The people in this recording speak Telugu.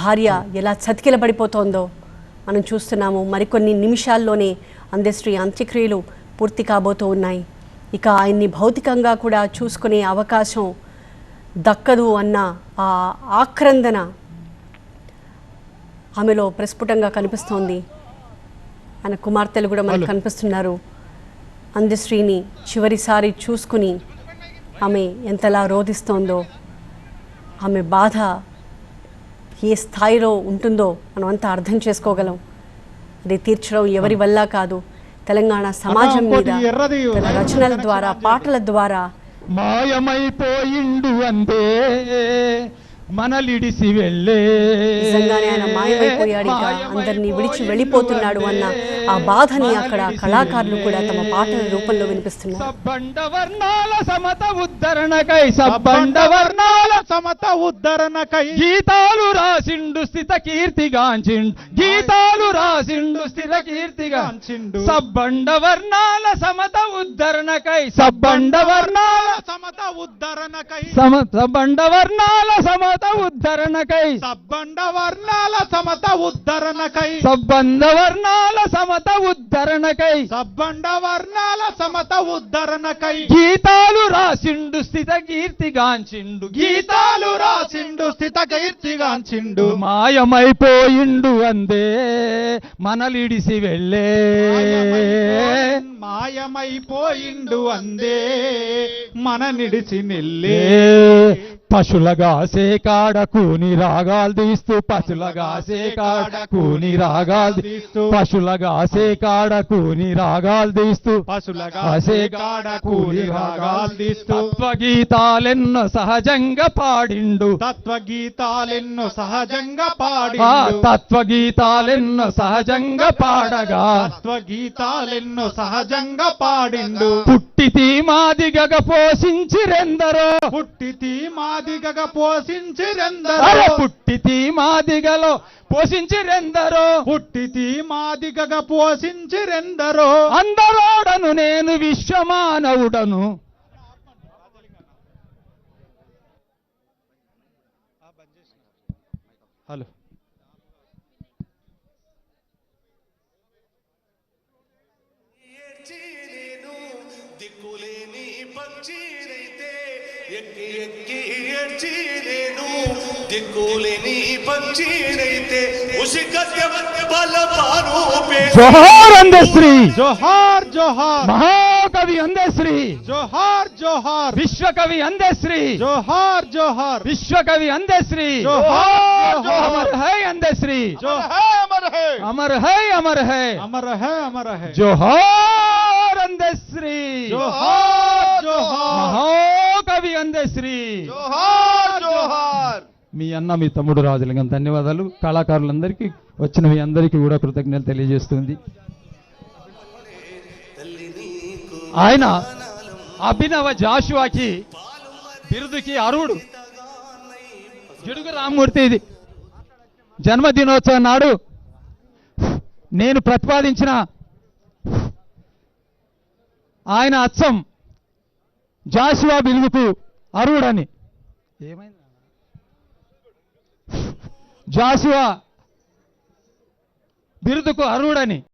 భార్య ఎలా చతికిలబడిపోతోందో మనం చూస్తున్నాము. మరికొన్ని నిమిషాల్లోనే అందశ్రీ అంత్యక్రియలు పూర్తి కాబోతూ ఉన్నాయి. ఇక ఆయన్ని భౌతికంగా కూడా చూసుకునే అవకాశం దక్కదు అన్న ఆ ఆక్రందన ఆమెలో ప్రస్ఫుటంగా కనిపిస్తోంది. ఆయన కుమార్తెలు కూడా మనకు కనిపిస్తున్నారు. అందశ్రీని చివరిసారి చూసుకుని ఆమె ఎంతలా రోధిస్తోందో ఆమె బాధ ఏ స్థాయిలో ఉంటుందో మనం అంతా అర్థం చేసుకోగలం. అది తీర్చడం ఎవరి వల్ల కాదు. తెలంగాణ సమాజం మీద రచనల ద్వారా పాటల ద్వారా మాయమైపోయిండు అందే మనలిడిసి వెళ్ళే నిజంగానే ఆయన మాయమైపోయాడు అందరినీ విడిచి వెళ్ళిపోతున్నాడు అన్న ఆ బాధని అక్కడ కళాకారులు కూడా తమ పాటల రూపంలో వినిపిస్తున్నారు. సబ్బండ వర్ణాల సమత ఉద్ధరణకై సబ్బండ వర్ణాల సమత ఉద్ధరణకై గీతాలు రాసిండు స్థిత కీర్తిగాంచిండు గీతాలు రాసిండు స్థిత కీర్తిగాంచిండు. సబ్బండ వర్ణాల సమత ఉద్ధరణకై సబ్బండ వర్ణాల సమత ఉద్ధరణకై సమ సబ్బండ వర్ణాల సమత ఉద్ధరణకై సబ్బండ వర్ణాల సమత ఉద్ధరణకై సబ్బండ వర్ణాల సమత ఉద్ధరణకై సబ్బండ వర్ణాల సమత ఉద్ధరణకై గీతాలు రాసిండు స్థిత కీర్తిగాంచిండు గీతాలు రాసిండు స్థిత కీర్తిగాంచిండు మాయమైపోయిండు అందే. మనలిడిసి వెళ్ళే. మాయమైపోయిండు అందే. మన నిడిచి నెల్లే పశులగాసే కాడ కూని రాగాలు తీస్తూ పశులగాసే కాడ కూని రాగాలు తీస్తూ పశులగాసే కాడ కూని రాగాలు తీస్తూ పశులగా ఆసే కాడ కూలి రాగాలు తీస్తూ. తత్వగీతాలెన్నో సహజంగా పాడిండు. తత్వగీతాలెన్నో సహజంగా ఆ పాడిండు. తత్వగీతాలెన్నో సహజంగా పాడగా. తత్వగీతాలెన్నో సహజంగా పాడిండు. పుట్టితి మాదిగగ పోషించిరెందరో. పుట్టితి మాదిగగా పోషించిరెందరో. పుట్టితి మాదిగలో పోషించిరెందరో. పుట్టితి మాదిగగా పోషించిరెందరో. అందరోడను నేను విశ్వమానవుడను. హలో. దిక్కులేని పక్షినైతే जोहार अंधश्री जोहार जोहार। महाकवि अंधश्री जोहार जोहार। विश्व कवि अंधश्री जोहार जोहार। विश्व कवि अंधश्री जोहार अमर है अंधश्री जोहार अमर है। अमर है अमर है। अमर है अमर है। जोहार। జోహార్ మీ అన్న మీ తమ్ముడు రాజలింగం ధన్యవాదాలు. కళాకారులందరికీ వచ్చిన మీ అందరికీ కూడా కృతజ్ఞతలు తెలియజేస్తుంది. ఆయన అభినవ జాషువాకి బిరుదుకి అరువుడు గిడుగు రామ్మూర్తి ఇది. జన్మదినోత్సవం నాడు నేను ప్రతిపాదించిన ఆయన అచ్చం జాషువా బిలుగుకు అరుడని. ఏమైంది జాసువా బిరుదుకు అరుడని.